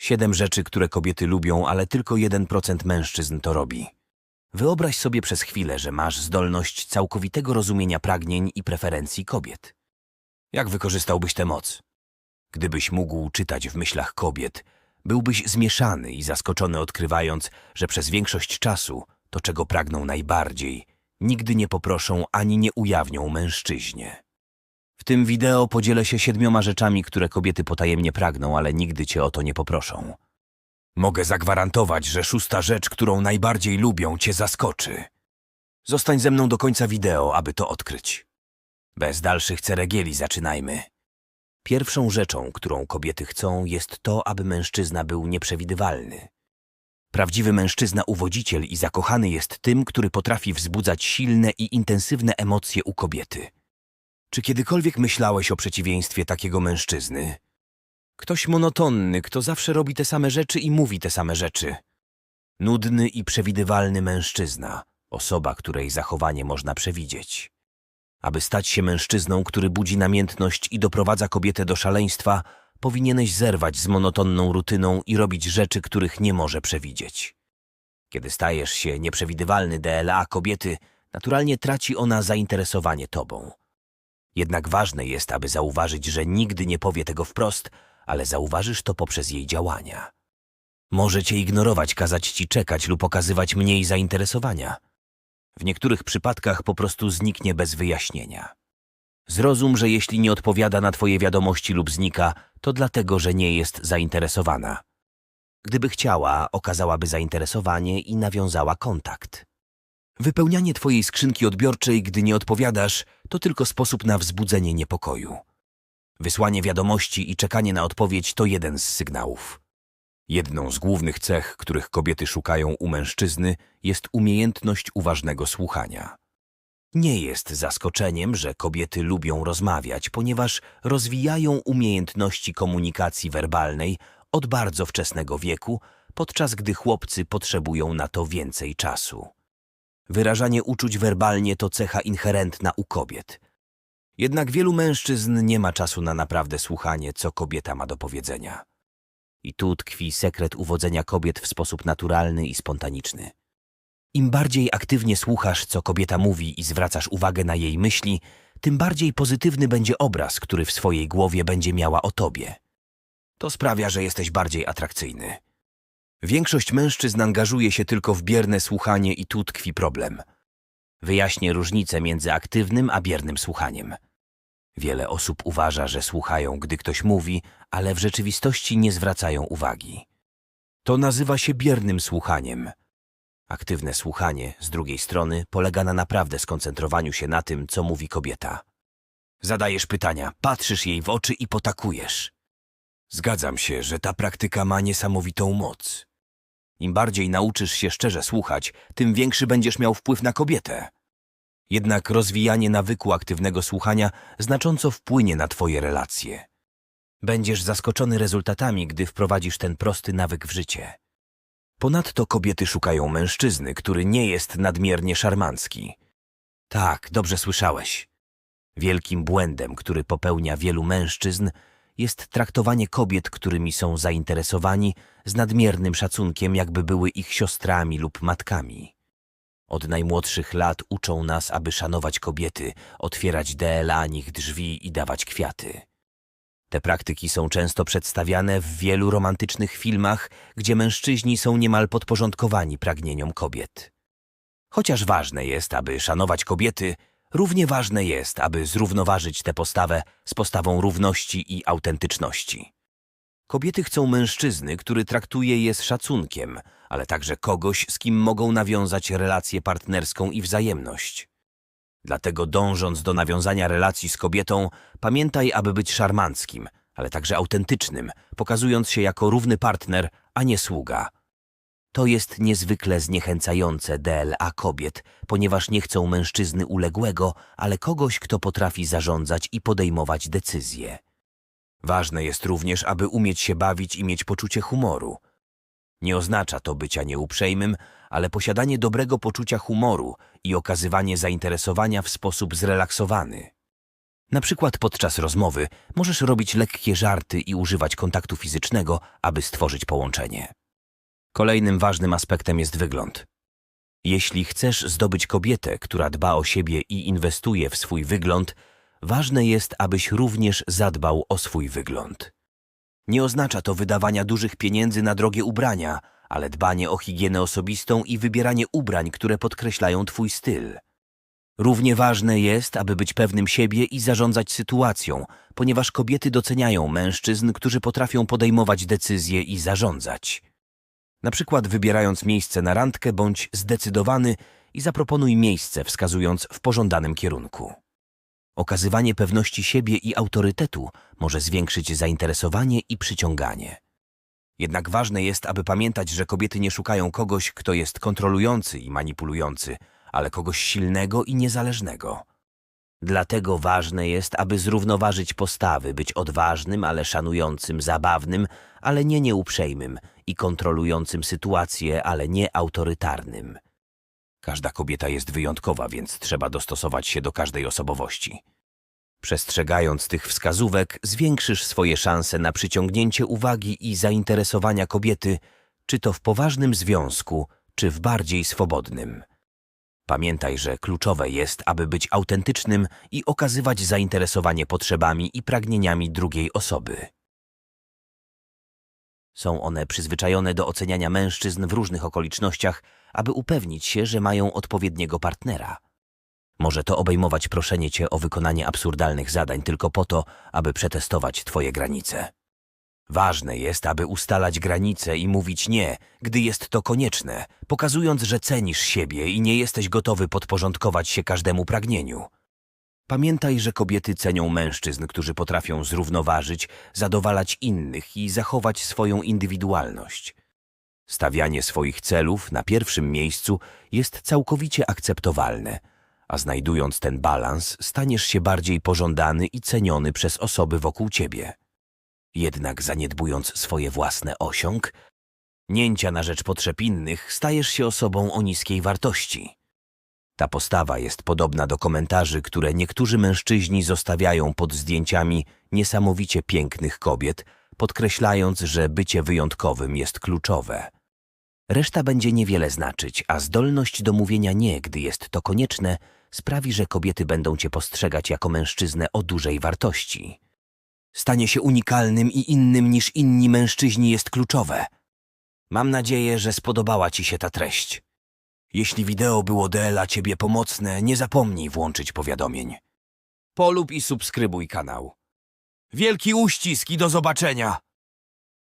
Siedem rzeczy, które kobiety lubią, ale tylko 1% mężczyzn to robi. Wyobraź sobie przez chwilę, że masz zdolność całkowitego rozumienia pragnień i preferencji kobiet. Jak wykorzystałbyś tę moc? Gdybyś mógł czytać w myślach kobiet, byłbyś zmieszany i zaskoczony odkrywając, że przez większość czasu to, czego pragną najbardziej, nigdy nie poproszą ani nie ujawnią mężczyźnie. W tym wideo podzielę się siedmioma rzeczami, które kobiety potajemnie pragną, ale nigdy cię o to nie poproszą. Mogę zagwarantować, że szósta rzecz, którą najbardziej lubią, cię zaskoczy. Zostań ze mną do końca wideo, aby to odkryć. Bez dalszych ceregieli zaczynajmy. Pierwszą rzeczą, którą kobiety chcą, jest to, aby mężczyzna był nieprzewidywalny. Prawdziwy mężczyzna uwodziciel i zakochany jest tym, który potrafi wzbudzać silne i intensywne emocje u kobiety. Czy kiedykolwiek myślałeś o przeciwieństwie takiego mężczyzny? Ktoś monotonny, kto zawsze robi te same rzeczy i mówi te same rzeczy. Nudny i przewidywalny mężczyzna, osoba, której zachowanie można przewidzieć. Aby stać się mężczyzną, który budzi namiętność i doprowadza kobietę do szaleństwa, powinieneś zerwać z monotonną rutyną i robić rzeczy, których nie może przewidzieć. Kiedy stajesz się nieprzewidywalny DLA kobiety, naturalnie traci ona zainteresowanie tobą. Jednak ważne jest, aby zauważyć, że nigdy nie powie tego wprost, ale zauważysz to poprzez jej działania. Może cię ignorować, kazać ci czekać lub okazywać mniej zainteresowania. W niektórych przypadkach po prostu zniknie bez wyjaśnienia. Zrozum, że jeśli nie odpowiada na twoje wiadomości lub znika, to dlatego, że nie jest zainteresowana. Gdyby chciała, okazałaby zainteresowanie i nawiązała kontakt. Wypełnianie twojej skrzynki odbiorczej, gdy nie odpowiadasz, to tylko sposób na wzbudzenie niepokoju. Wysłanie wiadomości i czekanie na odpowiedź to jeden z sygnałów. Jedną z głównych cech, których kobiety szukają u mężczyzny, jest umiejętność uważnego słuchania. Nie jest zaskoczeniem, że kobiety lubią rozmawiać, ponieważ rozwijają umiejętności komunikacji werbalnej od bardzo wczesnego wieku, podczas gdy chłopcy potrzebują na to więcej czasu. Wyrażanie uczuć werbalnie to cecha inherentna u kobiet. Jednak wielu mężczyzn nie ma czasu na naprawdę słuchanie, co kobieta ma do powiedzenia. I tu tkwi sekret uwodzenia kobiet w sposób naturalny i spontaniczny. Im bardziej aktywnie słuchasz, co kobieta mówi i zwracasz uwagę na jej myśli, tym bardziej pozytywny będzie obraz, który w swojej głowie będzie miała o tobie. To sprawia, że jesteś bardziej atrakcyjny. Większość mężczyzn angażuje się tylko w bierne słuchanie i tu tkwi problem. Wyjaśnię różnicę między aktywnym a biernym słuchaniem. Wiele osób uważa, że słuchają, gdy ktoś mówi, ale w rzeczywistości nie zwracają uwagi. To nazywa się biernym słuchaniem. Aktywne słuchanie, z drugiej strony, polega na naprawdę skoncentrowaniu się na tym, co mówi kobieta. Zadajesz pytania, patrzysz jej w oczy i potakujesz. Zgadzam się, że ta praktyka ma niesamowitą moc. Im bardziej nauczysz się szczerze słuchać, tym większy będziesz miał wpływ na kobietę. Jednak rozwijanie nawyku aktywnego słuchania znacząco wpłynie na twoje relacje. Będziesz zaskoczony rezultatami, gdy wprowadzisz ten prosty nawyk w życie. Ponadto kobiety szukają mężczyzny, który nie jest nadmiernie szarmancki. Tak, dobrze słyszałeś. Wielkim błędem, który popełnia wielu mężczyzn, jest traktowanie kobiet, którymi są zainteresowani, z nadmiernym szacunkiem, jakby były ich siostrami lub matkami. Od najmłodszych lat uczą nas, aby szanować kobiety, otwierać dla nich drzwi i dawać kwiaty. Te praktyki są często przedstawiane w wielu romantycznych filmach, gdzie mężczyźni są niemal podporządkowani pragnieniom kobiet. Chociaż ważne jest, aby szanować kobiety, równie ważne jest, aby zrównoważyć tę postawę z postawą równości i autentyczności. Kobiety chcą mężczyzny, który traktuje je z szacunkiem, ale także kogoś, z kim mogą nawiązać relację partnerską i wzajemność. Dlatego dążąc do nawiązania relacji z kobietą, pamiętaj, aby być szarmanckim, ale także autentycznym, pokazując się jako równy partner, a nie sługa. To jest niezwykle zniechęcające DLA kobiet, ponieważ nie chcą mężczyzny uległego, ale kogoś, kto potrafi zarządzać i podejmować decyzje. Ważne jest również, aby umieć się bawić i mieć poczucie humoru. Nie oznacza to bycia nieuprzejmym, ale posiadanie dobrego poczucia humoru i okazywanie zainteresowania w sposób zrelaksowany. Na przykład podczas rozmowy możesz robić lekkie żarty i używać kontaktu fizycznego, aby stworzyć połączenie. Kolejnym ważnym aspektem jest wygląd. Jeśli chcesz zdobyć kobietę, która dba o siebie i inwestuje w swój wygląd, ważne jest, abyś również zadbał o swój wygląd. Nie oznacza to wydawania dużych pieniędzy na drogie ubrania, ale dbanie o higienę osobistą i wybieranie ubrań, które podkreślają twój styl. Równie ważne jest, aby być pewnym siebie i zarządzać sytuacją, ponieważ kobiety doceniają mężczyzn, którzy potrafią podejmować decyzje i zarządzać. Na przykład wybierając miejsce na randkę, bądź zdecydowany i zaproponuj miejsce, wskazując w pożądanym kierunku. Okazywanie pewności siebie i autorytetu może zwiększyć zainteresowanie i przyciąganie. Jednak ważne jest, aby pamiętać, że kobiety nie szukają kogoś, kto jest kontrolujący i manipulujący, ale kogoś silnego i niezależnego. Dlatego ważne jest, aby zrównoważyć postawy, być odważnym, ale szanującym, zabawnym, ale nie nieuprzejmym i kontrolującym sytuację, ale nie autorytarnym. Każda kobieta jest wyjątkowa, więc trzeba dostosować się do każdej osobowości. Przestrzegając tych wskazówek, zwiększysz swoje szanse na przyciągnięcie uwagi i zainteresowania kobiety, czy to w poważnym związku, czy w bardziej swobodnym. Pamiętaj, że kluczowe jest, aby być autentycznym i okazywać zainteresowanie potrzebami i pragnieniami drugiej osoby. Są one przyzwyczajone do oceniania mężczyzn w różnych okolicznościach, aby upewnić się, że mają odpowiedniego partnera. Może to obejmować proszenie cię o wykonanie absurdalnych zadań tylko po to, aby przetestować twoje granice. Ważne jest, aby ustalać granice i mówić nie, gdy jest to konieczne, pokazując, że cenisz siebie i nie jesteś gotowy podporządkować się każdemu pragnieniu. Pamiętaj, że kobiety cenią mężczyzn, którzy potrafią zrównoważyć, zadowalać innych i zachować swoją indywidualność. Stawianie swoich celów na pierwszym miejscu jest całkowicie akceptowalne, a znajdując ten balans, staniesz się bardziej pożądany i ceniony przez osoby wokół ciebie. Jednak zaniedbując swoje własne osiąg, nięcia na rzecz potrzeb innych, stajesz się osobą o niskiej wartości. Ta postawa jest podobna do komentarzy, które niektórzy mężczyźni zostawiają pod zdjęciami niesamowicie pięknych kobiet, podkreślając, że bycie wyjątkowym jest kluczowe. Reszta będzie niewiele znaczyć, a zdolność do mówienia nie, gdy jest to konieczne, sprawi, że kobiety będą cię postrzegać jako mężczyznę o dużej wartości. Stanie się unikalnym i innym niż inni mężczyźni jest kluczowe. Mam nadzieję, że spodobała ci się ta treść. Jeśli wideo było dla ciebie pomocne, nie zapomnij włączyć powiadomień. Polub i subskrybuj kanał. Wielki uścisk i do zobaczenia!